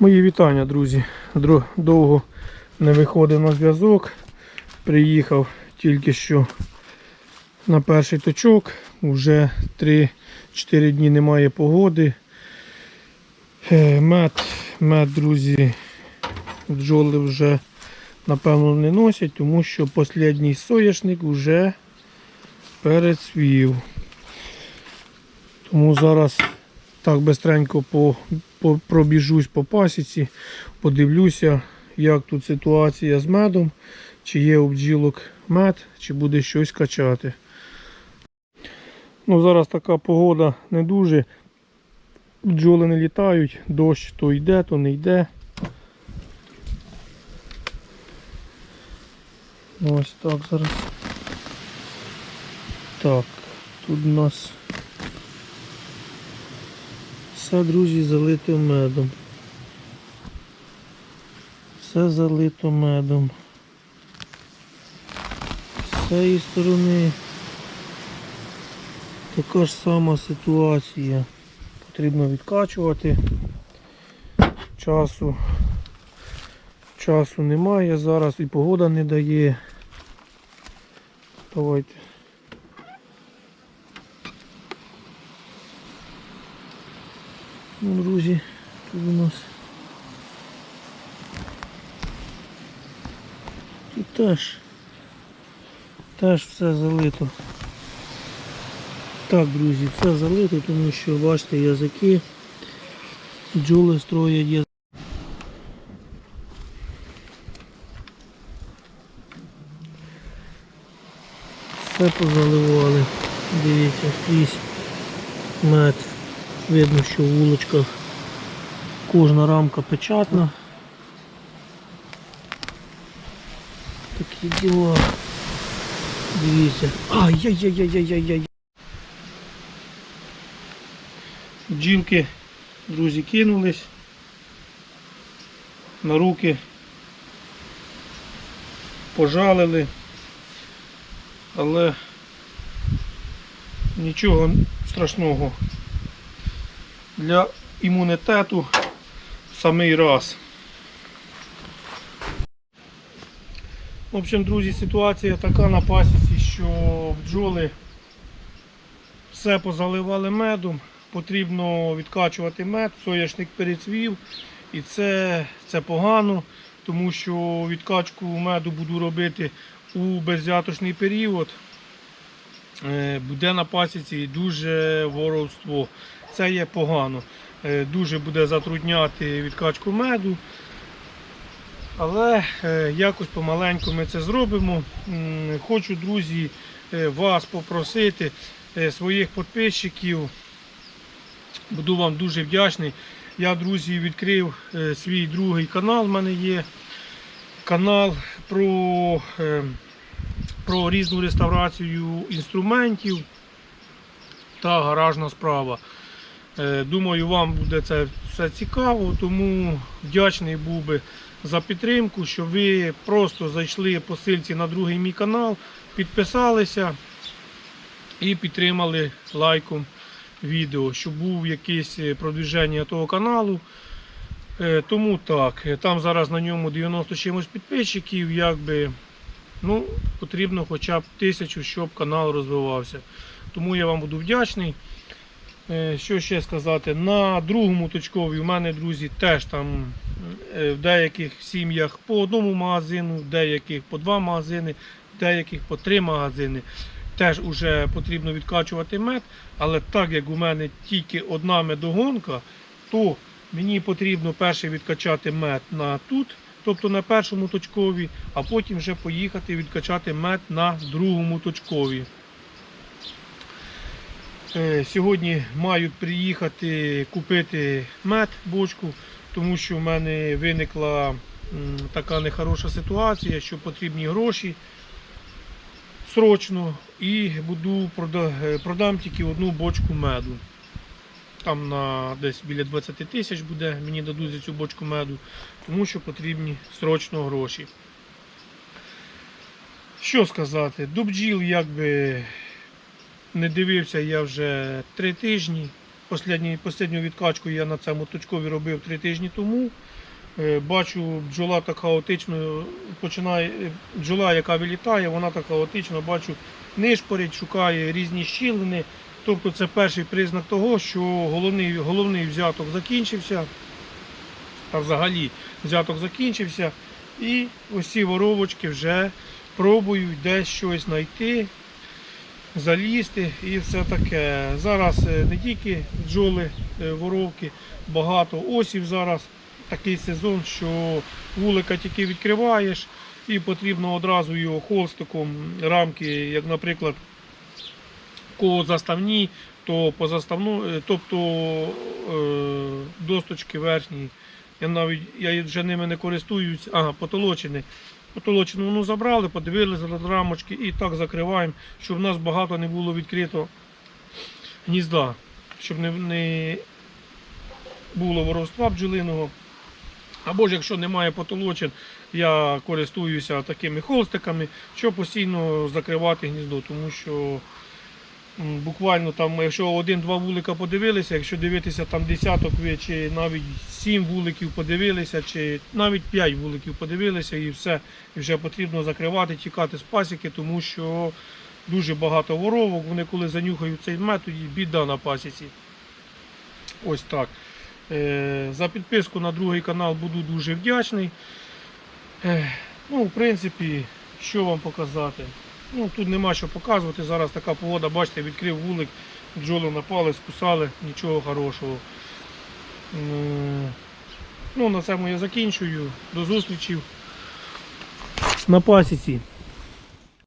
Мої вітання, друзі. Довго не виходив на зв'язок. Приїхав тільки що на перший точок. Уже 3-4 дні немає погоди. Е, Мед, мед, друзі, бджоли вже напевно не носять, тому що останній соняшник вже перецвів. Тому зараз так бистренько по, по, пробіжусь по пасіці, подивлюся, як тут ситуація з медом, чи є у бджілок мед, чи буде щось качати. Ну, зараз така погода не дуже. Бджоли не літають, дощ то йде, то не йде. Ось так зараз. Так, тут у нас все, друзі, залито медом. Все залито медом. З цієї сторони така ж сама ситуація. Потрібно відкачувати. Часу. Часу немає зараз і погода не дає. Давайте. Ну, друзі, тут у нас тут теж теж все залито. Так, друзі, все залито, тому що бачите язики, бджоли строять язики. Все позаливали. Дивіться, скрізь мед. Видно, що в вулочках кожна рамка печатна. Такі діла. Дивіться. Ай-яй-яй-яй-яй-яй. Бджілки, друзі, кинулись на руки, пожалили, але нічого страшного для імунітету в самий раз. В общем, друзі, ситуація така на пасіці, що бджоли все позаливали медом, потрібно відкачувати мед, соняшник перецвів, і це, це погано, тому що відкачку меду буду робити у безвзяточний період. Е, Буде на пасіці дуже воровство. Це є погано. Е, Дуже буде затрудняти відкачку меду. Але е, якось помаленьку ми це зробимо. Хочу, друзі, е, вас попросити, своїх підписчиків. Буду вам дуже вдячний. Я, друзі, відкрив свій другий канал. в мене є канал про, про різну реставрацію інструментів та гаражна справа. Е, Думаю, вам буде це все цікаво, тому вдячний був би за підтримку, що ви просто зайшли по силці на другий мій канал, підписалися і підтримали лайком відео, щоб був якесь е, продвіження того каналу. Е, Тому так, там зараз на ньому 90 чимось підписчиків, якби ну, потрібно хоча б тисячу, щоб канал розвивався. Тому я вам буду вдячний. Е, Що ще сказати? На другому точкові у мене, друзі, теж там е, в деяких сім'ях по одному магазину, в деяких по два магазини, в деяких по три магазини. Теж вже потрібно відкачувати мед, але так як у мене тільки одна медогонка, то мені потрібно перше відкачати мед на тут, тобто на першому точкові, а потім вже поїхати відкачати мед на другому точкові. Е, Сьогодні мають приїхати купити мед, бочку, тому що в мене виникла така нехороша ситуація, що потрібні гроші срочно і буду е, продам тільки одну бочку меду. Там на десь біля 20 тисяч буде, мені дадуть за цю бочку меду, тому що потрібні срочно гроші. Що сказати, до бджіл якби не дивився я вже три тижні. Послідню відкачку я на цьому точкові робив три тижні тому. Е, Бачу, бджола так хаотично починає, е, бджола, яка вилітає, вона так хаотично, бачу, нишпорить, шукає різні щілини. Тобто це перший признак того, що головний, головний взяток закінчився, а взагалі взяток закінчився. І ось воровочки вже пробують десь щось знайти, залізти і все таке. Зараз е, не тільки бджоли, е, воровки, багато осів зараз. Такий сезон, що вулика тільки відкриваєш і потрібно одразу його холстиком рамки, як, наприклад, кого заставні, то по заставну, е, тобто досточки верхні. Я навіть я вже ними не користуюсь, ага, потолочені. Потолочену ну, забрали, подивилися на рамочки і так закриваємо, щоб в нас багато не було відкрито гнізда, щоб не, не було воровства бджолиного. Або ж якщо немає потолочин, я користуюся такими холстиками, щоб постійно закривати гніздо, тому що буквально там, якщо один-два вулика подивилися, якщо дивитися там десяток чи навіть сім вуликів подивилися, чи навіть п'ять вуликів подивилися і все, і вже потрібно закривати, тікати з пасіки, тому що дуже багато воровок, вони коли занюхають цей мед, тоді біда на пасіці. Ось так. Е, За підписку на другий канал буду дуже вдячний. Е, Ну, в принципі, що вам показати? Ну, тут нема що показувати. Зараз така погода, бачите, відкрив вулик, бджоли напали, скусали, нічого хорошого. М, Ну, на цьому я закінчую. До зустрічі на пасіці.